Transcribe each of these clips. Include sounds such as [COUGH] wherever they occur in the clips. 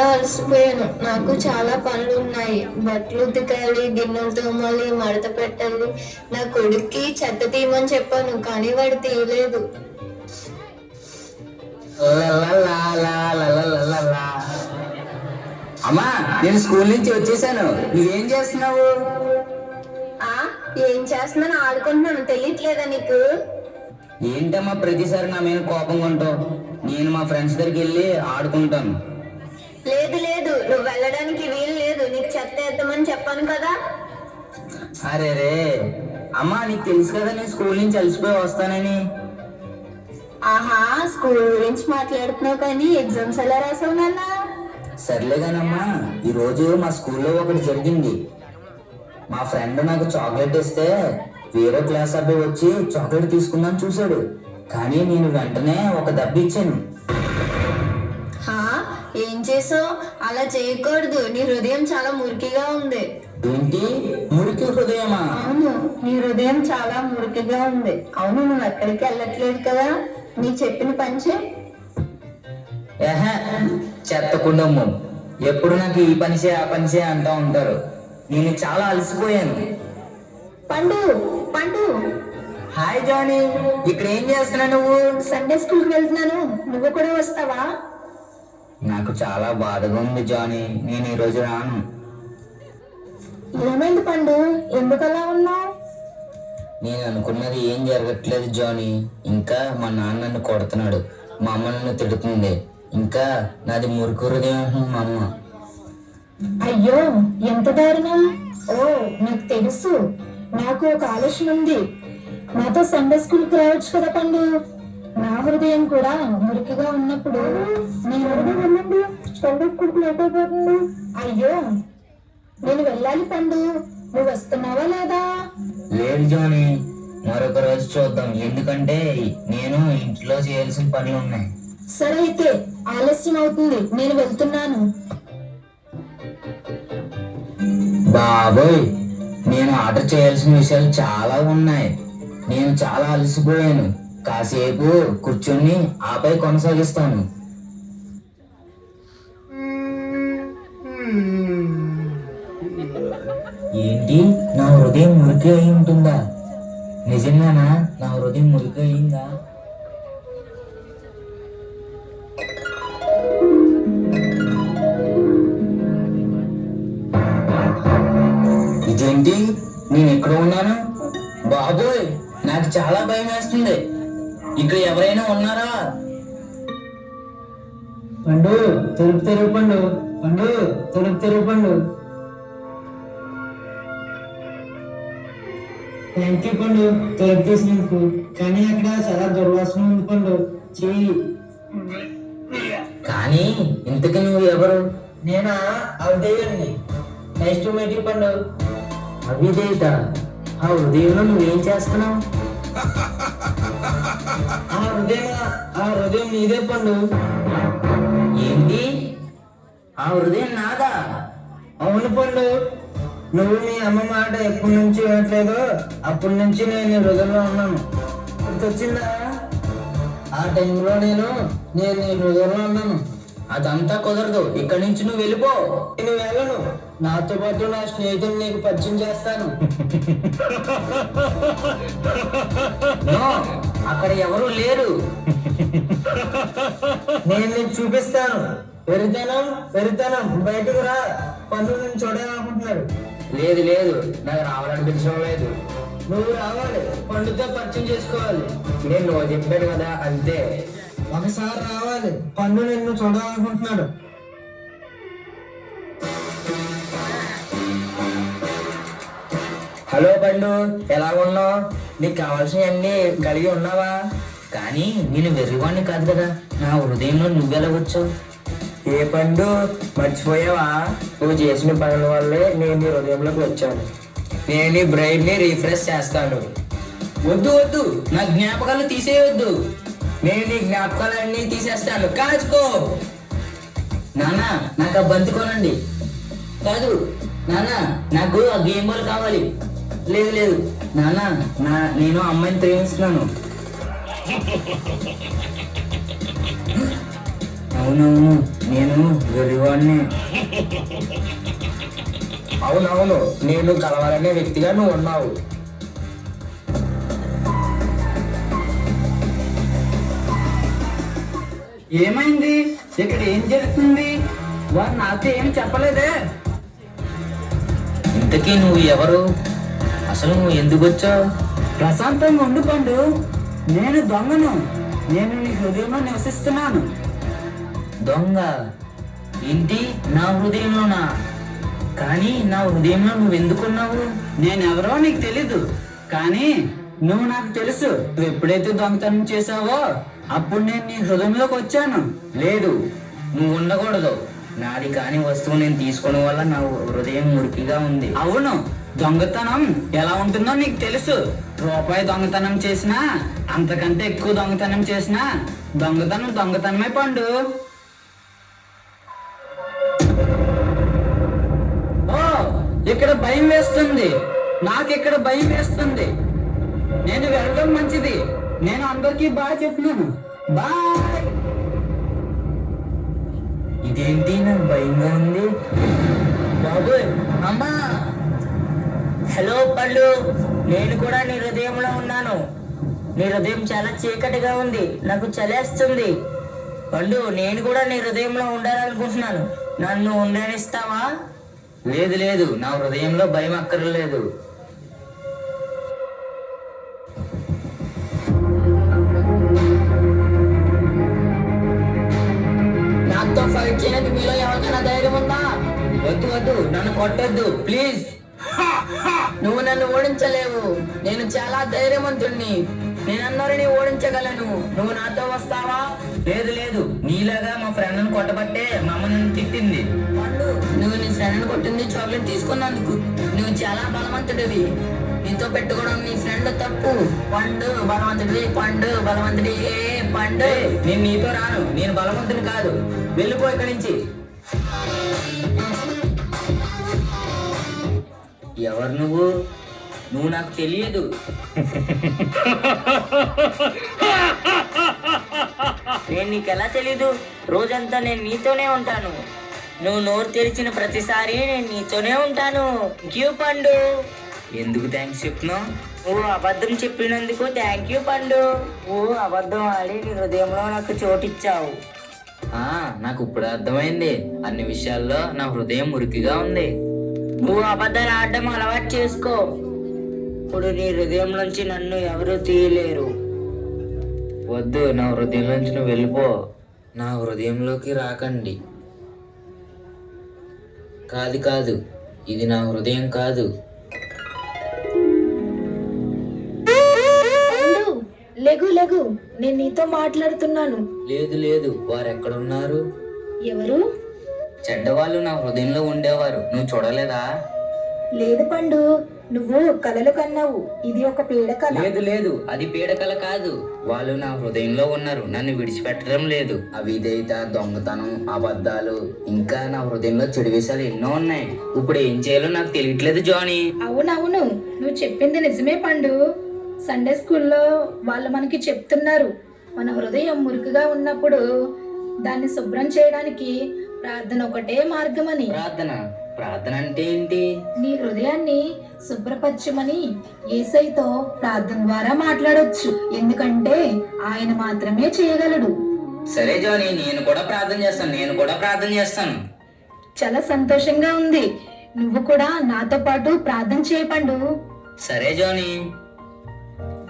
చాలా అలసిపోయాను. నాకు చాలా పనులు ఉన్నాయి బట్టలు ఉతికాలి గిన్నెలు తోమాలి మడత పెట్టాలి. నా కొడుక్కి చెత్త తీయమని చెప్పాను కానీ వాడు తీయలేదు. అమ్మా నేను స్కూల్ నుంచి వచ్చేసాను. నువ్వేం చేస్తున్నావు? ఆ? ఏం చేస్తున్నాను? ఆడుకుంటున్నాను. తెలియట్లేదా నీకు? ఏంటమ్మా ప్రతిసారి నా మీద కోపంగా ఉంటావు నేను మా ఫ్రెండ్స్ దగ్గరికి వెళ్ళి ఆడుకుంటాను. చెప్పాను కదా? అరే రే అమ్మా నీకు తెలుసు కదా నేను స్కూల్ నుంచి అలసిపోయి వస్తానని. ఆహా స్కూల్ గురించి మాట్లాడుతున్నావు కానీ ఎగ్జామ్స్ ఎలా రాసావు నాన్న? సర్లే కానమ్మా ఈ రోజు మా స్కూల్లో ఒకటి జరిగింది. మా ఫ్రెండ్ నాకు చాక్లెట్ ఇస్తే వేరే క్లాస్ అబ్బాయి వచ్చి చాక్లెట్ తీసుకుందాం చూశాడు. కానీ నేను వెంటనే ఒక దెబ్బ ఇచ్చాను. ఏం చేసావు? అలా చేయకూడదు. నీ హృదయం చాలా మురికిగా ఉంది. ఏంటి? మురికి హృదయమా? అవును. నీ హృదయం చాలా మురికిగా ఉంది. అవును నువ్వు ఎక్కడికి వెళ్ళట్లేదు కదా? నీ చెప్పిన పంచే ఏహే చెత్త కుటుంబం ఎప్పుడు నాకు ఈ పనిచే ఆ పనిచే అంటూ ఉంటారు. నేను చాలా అలసిపోయాను. పండు పండు. హాయ్ జానీ. ఇక్కడ ఏం చేస్తున్నావు నువ్వు? సండే స్కూల్కి వెళ్తున్నాను. నువ్వు కూడా వస్తావా? నాకు చాలా బాధగా ఉంది జానీ. నేను ఈ రోజు రాను. ఏమైంది పండు? ఎందుకు అలా ఉన్నావు? నేను అనుకున్నది ఏం జరగట్లేదు జానీ. ఇంకా మా నాన్న నన్ను కొడుతున్నాడు. మా అమ్మ నన్ను తిడుతుంది. ఇంకా నాది మురికి హృదయం మా అమ్మ. అయ్యో ఎంత దారుణం. ఓ నాకు తెలుసు. నాకు ఒక ఆలోచన ఉంది. నాతో సండే స్కూల్కి రావచ్చు కదా పండు? నా హృదయం కూడా మురికిగా ఉన్నప్పుడు నేను అయ్యో నేను వెళ్ళాలి పండు. నువ్వు వస్తున్నావా లేదా? లేదు జానీ మరొక రోజు చూద్దాం. ఎందుకంటే నేను ఇంట్లో చేయాల్సిన పనులు ఉన్నాయి. సరే అయితే ఆలస్యం అవుతుంది. నేను వెళ్తున్నాను. బాబోయ్ నేను ఆర్డర్ చేయాల్సిన విషయాలు చాలా ఉన్నాయి. నేను చాలా అలసిపోయాను. కాసేపు కూర్చొని ఆపై కొనసాగిస్తాను. ఏంటి? నా హృదయం మురికి అయి ఉంటుందా? నిజంగానా? నా హృదయం మురికి అయిందా? ఇదేంటి? నేను ఎక్కడ ఉన్నాను? బాబోయ్ నాకు చాలా భయం వేస్తుంది. ఇక్కడ ఎవరైనా ఉన్నారా? పండు తలుపు తెరువు పండు. పండు తలుపు తెరువు పండు. థ్యాంక్ యూ పండు. తలుపు తీసినందుకు. కానీ అక్కడ చాలా దుర్వాసన ఉంది పండు. చెయ్యి. కానీ ఇంతకీ నువ్వు ఎవరు? నేనా? అవదేయండి nice to meet you Pandu. అవిదేట ఆ హృదయంలో నువ్వేం చేస్తున్నావు? ఆ హృదయం ఆ హృదయం నీదే పండు. ఏంటి? ఆ హృదయం నాదా? అవును పండు. నువ్వు మీ అమ్మ మాట ఎప్పటి నుంచి వినట్లేదో అప్పటి నుంచి నేను హృదయంలో ఉన్నాను. గుర్తొచ్చిందా? ఆ టైంలో నేను నేను హృదయంలో ఉన్నాను. అదంతా కుదరదు. ఇక్కడి నుంచి నువ్వు వెళ్ళిపో. నేను వెళ్ళను. నాతో పాటు నా స్నేహితుని నీకు పరిచయం చేస్తాను. [LAUGHS] అక్కడ ఎవరు లేరు. నేను నీకు చూపిస్తాను. వెరితనం వెరితనం. బయటకు రా. పనులు నేను చూడాలనుకుంటున్నాడు లేదు లేదు. నాకు రావాలనిపించడం లేదు. నువ్వు రావాలి. పండుతో పరిచయం చేసుకోవాలి. నేను నువ్వు చెప్పాడు కదా అంతే. ఒకసారి రావాలి. పండు నిన్ను చూడాలనుకుంటున్నాడు హలో పండు. ఎలా ఉన్నావు? నీకు కావాల్సినవన్నీ కలిగి ఉన్నావా? కానీ నేను వెర్రివాణ్ణి కాదు కదా. నా హృదయంలో నువ్వెలా వచ్చావు ఏ పండు? మర్చిపోయావా? నువ్వు చేసిన పనుల వల్లే నేను నీ హృదయంలోకి వచ్చాను. నేను నీ బ్రెయిన్ని రీఫ్రెష్ చేస్తాను. వద్దు వద్దు. నా జ్ఞాపకాలు తీసేయొద్దు. నేను నీ జ్ఞాపకాలన్నీ తీసేస్తాను. కాచుకో. నాన్న నాకు ఆ బంతి కొనండి కాదు నాన్న నాకు ఆ గేమ్ బాల్ కావాలి. లేదు లేదు. నాన్న నా నేను అమ్మాయిని ప్రేమిస్తున్నాను. అవునవును నేను వెర్రివాడిని. అవునవును నేను కలవాలనే వ్యక్తిగా నువ్వు ఉన్నావు. ఏమైంది? ఇక్కడ ఏం జరుగుతుంది? వారు నాతో ఏమి చెప్పలేదే? ఇంతకీ నువ్వు ఎవరు? అసలు నువ్వు ఎందుకు వచ్చావు? ప్రశాంతంగా ఉండు పండు. నేను దొంగను. నేను నీ హృదయంలో నివసిస్తున్నాను. దొంగ? ఏంటి? నా హృదయంలోనా? కానీ నా హృదయంలో నువ్వు ఎందుకున్నావు నేనెవరో నీకు తెలీదు. కానీ నువ్వు నాకు తెలుసు. నువ్వు ఎప్పుడైతే దొంగతనం చేసావో అప్పుడు నేను నీ హృదయంలోకి వచ్చాను. లేదు. నువ్వు ఉండకూడదు. నాది కాని వస్తువు నేను తీసుకోవడం వల్ల నా హృదయం మురికిగా ఉంది. అవును. దొంగతనం ఎలా ఉంటుందో నీకు తెలుసు. రూపాయి దొంగతనం చేసినా అంతకంటే ఎక్కువ దొంగతనం చేసినా దొంగతనం దొంగతనమే పండు. ఓ ఇక్కడ భయం వేస్తుంది. నాకు ఇక్కడ భయం వేస్తుంది. నేను వెళ్ళడం మంచిది. నేను అందరికీ బాగా చెప్తున్నాను. బాయ్. ఇదేంటి? నాకు భయంగా ఉంది. బాబు అమ్మా. హలో పళ్ళు నేను కూడా నీ హృదయంలో ఉన్నాను. నీ హృదయం చాలా చీకటిగా ఉంది నాకు చలేస్తుంది. పండు నేను కూడా నీ హృదయంలో ఉండాలనుకుంటున్నాను. నన్ను ఉండనిస్తావా? లేదు లేదు నా హృదయంలో భయం అక్కర్లేదు. నాతో ఫైట్ చేయడానికి మీలో ఎవరికైనా ధైర్యం ఉందా? వద్దు వద్దు నన్ను కొట్టొద్దు ప్లీజ్ నువ్వు నన్ను ఓడించలేవు. నేను చాలా ధైర్యవంతుణ్ణి. నేను అందరినీ ఓడించగలను. నువ్వు నాతో వస్తావా? లేదు లేదు. నీలాగా మా ఫ్రెండ్ని కొట్టబట్టే మా అమ్మ నన్ను తిట్టింది. పండు నువ్వు నీ ఫ్రెండ్ని కొట్టింది చాక్లెట్ తీసుకున్నందుకు. నువ్వు చాలా బలవంతుడివి. నీతో పెట్టుకోవడం నీ ఫ్రెండ్ తప్పు. పండు బలవంతుడి పండు బలవంతుడి ఏ పండు. నేను నీతో రాను. నేను బలవంతుని కాదు. వెళ్ళిపో ఇక్కడి నుంచి. ఎవరు నువ్వు? నువ్వు నాకు తెలియదు. నేను నీకు ఎలా తెలీదు? రోజంతా నేను నీతోనే ఉంటాను. నువ్వు నోరు తెరిచిన ప్రతిసారి నేను నీతోనే ఉంటాను. క్యూ పండు. ఎందుకు థ్యాంక్స్ చెప్తున్నావు? నువ్వు అబద్ధం చెప్పినందుకు థ్యాంక్ యూ పండు. నువ్వు అబద్ధం ఆడి నీ హృదయంలో నాకు చోటిచ్చావు. ఆ, నాకు ఇప్పుడు అర్థమైంది. అన్ని విషయాల్లో నా హృదయం మురికిగా ఉంది. నువ్వు అబద్ధాలు ఆడడం అలవాటు చేసుకో. ఇప్పుడు నీ హృదయం నుంచి నన్ను ఎవరు తీయలేరు. వద్దు నా హృదయం నుంచి నువ్వు వెళ్ళిపో. నా హృదయంలోకి రాకండి. కాదు కాదు. ఇది నా హృదయం కాదు. లెగు లెగు. నేను నీతో మాట్లాడుతున్నాను. లేదు లేదు. వారు ఎక్కడున్నారు ఎవరు? చెడ్డవాళ్ళు నా హృదయంలో ఉండేవారు. నువ్వు చూడలేదా? లేదు పండు నువ్వు కలలు కన్నావు. ఇది ఒక పీడ కల. లేదు లేదు అది పీడకల కాదు. వాళ్ళు నా హృదయంలో ఉన్నారు నన్ను విడిచిపెట్టడం లేదు. అవిధేయత దొంగతనం అబద్ధాలు ఇంకా నా హృదయంలో చెడు విషయాలు ఎన్నో ఉన్నాయి. ఇప్పుడు ఏం చేయాలో నాకు తెలియట్లేదు జానీ. అవునవును నువ్వు చెప్పింది నిజమే పండు. సండే స్కూల్లో వాళ్ళు మనకి చెప్తున్నారు మన హృదయం మురికిగా ఉన్నప్పుడు దాన్ని శుభ్రం చేయడానికి ప్రార్థన ఒకటే మార్గమని. ప్రార్థన. ప్రార్థన అంటే ఏంటి? నీ హృదయాన్ని శుభ్రపరచమని ఏసైతో ప్రార్థన ద్వారా మాట్లాడొచ్చు. ఎందుకంటే ఆయన మాత్రమే చేయగలడు. సరే జానీ నేను కూడా ప్రార్థన చేస్తాను. నేను కూడా ప్రార్థన చేస్తాను. చాలా సంతోషంగా ఉంది. నువ్వు కూడా నాతో పాటు ప్రార్థన చేయపండు సరే జానీ.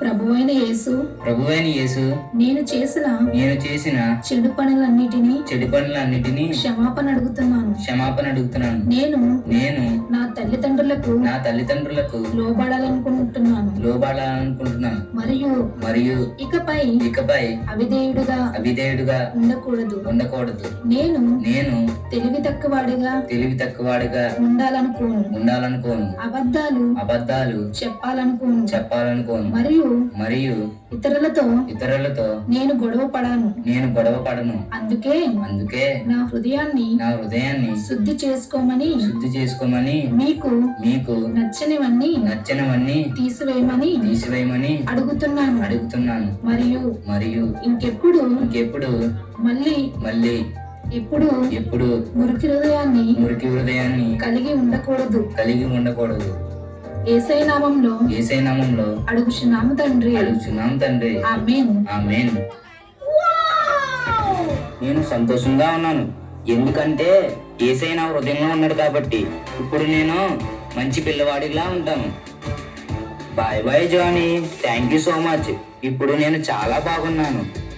ప్రభు అయిన యేసు ప్రభువైన యేసు నేను చేసిన నేను చేసిన చెడు పనులన్నిటినీ చెడు పనులన్నిటినీ క్షమాపణ అడుగుతున్నాను. క్షమాపణ అడుగుతున్నాను. నేను నేను నా తల్లిదండ్రులకు నా తల్లిదండ్రులకు లోబడాలనుకుంటున్నాను. లోబడాలనుకుంటున్నాను. మరియు మరియు ఇకపై ఇకపై అవిధేయుడుగా అవిధేయుడుగా ఉండకూడదు. ఉండకూడదు. నేను నేను తెలివి తక్కువవాడిగా తెలివి తక్కువవాడిగా ఉండాలనుకోను. ఉండాలనుకోను. అబద్ధాలు అబద్ధాలు చెప్పాలనుకోను. చెప్పాలనుకోను. మరియు మరియు ఇతరులతో ఇతరులతో నేను గొడవ పడాను. నేను గొడవ పడను. అందుకే అందుకే నా హృదయాన్ని నా హృదయాన్ని శుద్ధి చేసుకోమని శుద్ధి చేసుకోమని మీకు మీకు నచ్చనివన్నీ నచ్చినవన్నీ తీసివేయమని తీసివేయమని అడుగుతున్నాను. అడుగుతున్నాను. మరియు మరియు ఇంకెప్పుడు ఇంకెప్పుడు మళ్ళీ మళ్ళీ ఇప్పుడు ఇప్పుడు మురికి హృదయాన్ని మురికి హృదయాన్ని కలిగి ఉండకూడదు. కలిగి ఉండకూడదు. ఏసై నామంలో ఏసై నామంలో అడుగుచున్నాము తండ్రి. అడుగుచున్నాం తండ్రి. ఆమేన్. ఆమేన్. నేను సంతోషంగా ఉన్నాను. ఎందుకంటే ఏసై నా హృదయంలో ఉన్నాడు కాబట్టి ఇప్పుడు నేను మంచి పిల్లవాడిలా ఉంటాను. Bye bye Jani. Thank you so much. ఇప్పుడు నేను చాలా బాగున్నాను.